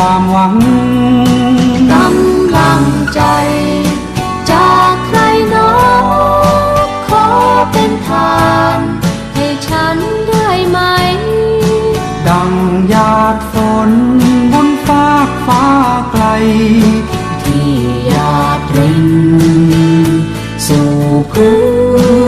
ความหวังกำลังใจ จากใครหนอขอเป็นทางให้ฉันได้ไหม ดังหยาดฝนบนฟากฟ้าไกล ที่หยาดรินสู่พื้น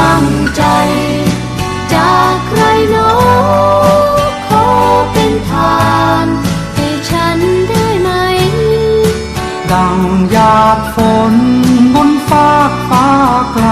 ำลังใจ จากใครโน้ขอเป็นทานให้ฉันได้ไหม ดังหยาดฝนบนฟากฟ้าไกล